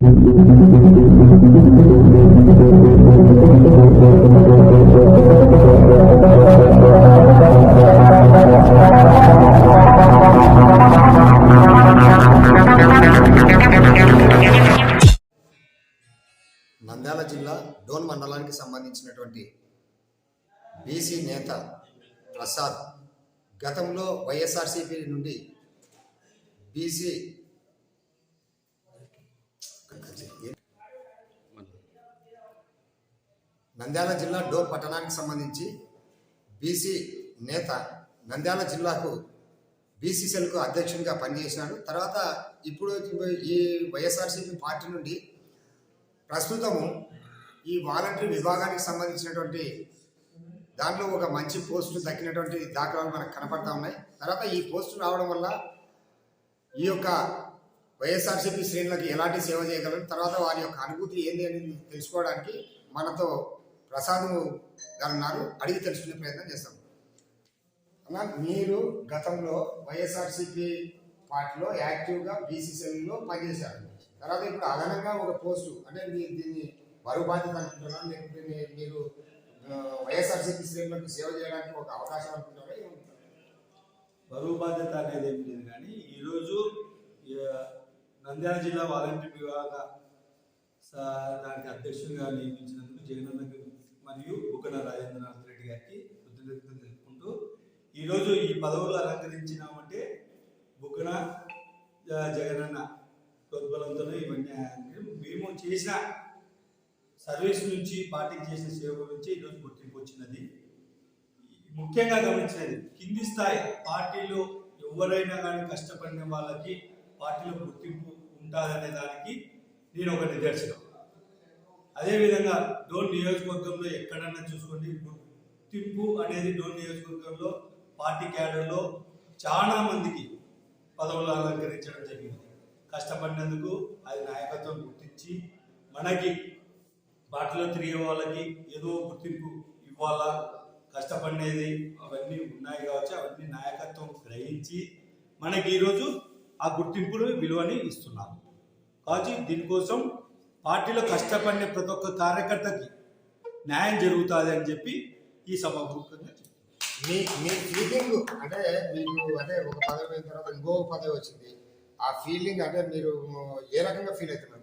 నంద్యాల జిల్లా డోన్ మండలానికి సంబంధించినటువంటి బీసీ నేత ప్రసాద్ గతంలో వైఎస్ఆర్సీపీ నుండి బీసీ నంద్యాల జిల్లా డోర్ పట్టణానికి సంబంధించి బీసీ నేత నంద్యాల జిల్లాకు బీసీ సెల్కు అధ్యక్షునిగా పనిచేసినాడు తర్వాత ఇప్పుడు ఈ వైఎస్ఆర్సీపీ పార్టీ నుండి ప్రస్తుతము ఈ వాలంటరీ విభాగానికి సంబంధించినటువంటి దాంట్లో ఒక మంచి పోస్టు దక్కినటువంటి దాఖలాలు మనకు కనపడతా ఉన్నాయి. తర్వాత ఈ పోస్టు రావడం వల్ల ఈ యొక్క వైఎస్ఆర్సీపీ శ్రేణులకు ఎలాంటి సేవ చేయగలరు? తర్వాత వారి యొక్క అనుభూతి ఏంది అనేది తెలుసుకోవడానికి మనతో ప్రసాద్ గారు ఉన్నారు అడిగి తెలుసుకునే ప్రయత్నం చేస్తాం. అన్న మీరు గతంలో వైఎస్ఆర్సీపీ పార్టీలో యాక్టివ్గా బీసీసీఎల్లో పనిచేశారు. తర్వాత ఇప్పుడు అదనంగా ఒక పోస్టు అంటే మీరు దీన్ని బరువు బాధ్యత అనుకుంటున్నాను లేకపోతే మీరు వైఎస్ఆర్సీపీ శ్రేణులకు సేవ చేయడానికి ఒక అవకాశం అనుకుంటున్నారా? బరువు బాధ్యత అనేది ఏం లేదు కానీ ఈరోజు నంద్యాల జిల్లా వాలంటీర్ విభాగ దానికి అధ్యక్షుడిగా నియమించినందుకు జగనన్నకి బుగ్గన రాజేంద్రనాథ్ రెడ్డి గారికి కృతజ్ఞతలు తెలుపుకుంటూ ఈరోజు ఈ పదవులు అలంకరించినామంటే బుగ్గన జగనన్న ప్రోద్బలంతో ఇవన్నీ మేము చేసిన సర్వీస్ నుంచి పార్టీకి చేసిన సేవ గురించి ఈరోజు గుర్తింపు వచ్చినది. ముఖ్యంగా గమనించినది కింది స్థాయి పార్టీలో ఎవరైనా కానీ కష్టపడిన వాళ్ళకి పార్టీలో గుర్తింపు ఉంటుందనే దానికి నేను ఒక నిదర్శనం. అదేవిధంగా డోన్ నియోజకవర్గంలో ఎక్కడన్నా చూసుకోండి. గుర్తింపు అనేది డోన్ నియోజకవర్గంలో పార్టీ క్యాడర్లో చాలా మందికి పదవులు అలంకరించడం జరిగింది. కష్టపడినందుకు అది నాయకత్వం గుర్తించి మనకి పార్టీలో తిరిగే వాళ్ళకి ఏదో గుర్తింపు ఇవ్వాలా కష్టపడినది అవన్నీ ఉన్నాయి కావచ్చు అవన్నీ నాయకత్వం గ్రహించి మనకి ఈరోజు ఆ గుర్తింపును విలువని ఇస్తున్నాము. కావచ్చు దీనికోసం పార్టీలో కష్టపడిన ప్రతి ఒక్క కార్యకర్తకి న్యాయం జరుగుతుంది అని చెప్పి ఈ సభాముఖంగా. మీ మీ ఫీలింగ్ అంటే మీకు అంటే ఒక పదవి అయిన తర్వాత ఇంకో పదవి వచ్చింది. ఆ ఫీలింగ్ అంటే మీరు ఏ రకంగా ఫీల్ అవుతున్నారు?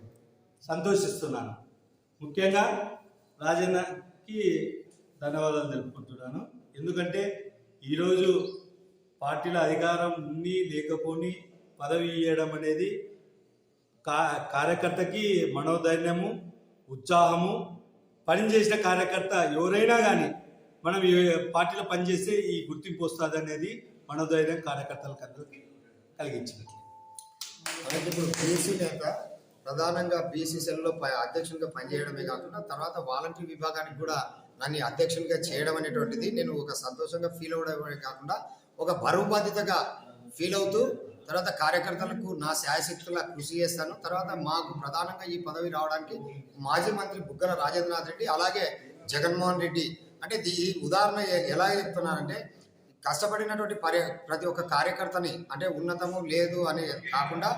సంతోషిస్తున్నాను. ముఖ్యంగా రాజన్నకి ధన్యవాదాలు తెలుపుకుంటున్నాను. ఎందుకంటే ఈరోజు పార్టీలో అధికారం ఉన్ని లేకపోని పదవి ఇవ్వడం అనేది కా కార్యకర్తకి మనోధైర్యము ఉత్సాహము పనిచేసిన కార్యకర్త ఎవరైనా కానీ మనం ఈ పార్టీలో పనిచేస్తే ఈ గుర్తింపు వస్తుంది అనేది మనోధైర్యం కార్యకర్తలకు అందరికీ కలిగించినట్లు. మనకి ఇప్పుడు బీసీ నేత ప్రధానంగా బీసీ సెల్లో అధ్యక్షునిగా పనిచేయడమే కాకుండా తర్వాత వాలంటీర్ విభాగానికి కూడా నన్ను అధ్యక్షునిగా చేయడం అనేటువంటిది నేను ఒక సంతోషంగా ఫీల్ అవ్వడమే కాకుండా ఒక బరువు బాధ్యతగా ఫీల్ అవుతూ తర్వాత కార్యకర్తలకు నా శాయశక్తులా కృషి చేస్తాను. తర్వాత మాకు ప్రధానంగా ఈ పదవి రావడానికి మాజీ మంత్రి బుగ్గల రాజేంద్రనాథ్ రెడ్డి అలాగే జగన్మోహన్ రెడ్డి. అంటే ఈ ఉదాహరణ ఎలా చెప్తున్నానంటే కష్టపడినటువంటి పరి ప్రతి ఒక్క కార్యకర్తని అంటే ఉన్నతము లేదు అని కాకుండా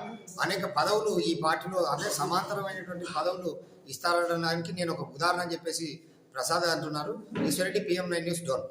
అనేక పదవులు ఈ పార్టీలో అంటే సమాంతరమైనటువంటి పదవులు ఇస్తారనడానికి నేను ఒక ఉదాహరణ చెప్పేసి ప్రసాద్ అంటున్నారు. Eswarreddy PM nine news Dhone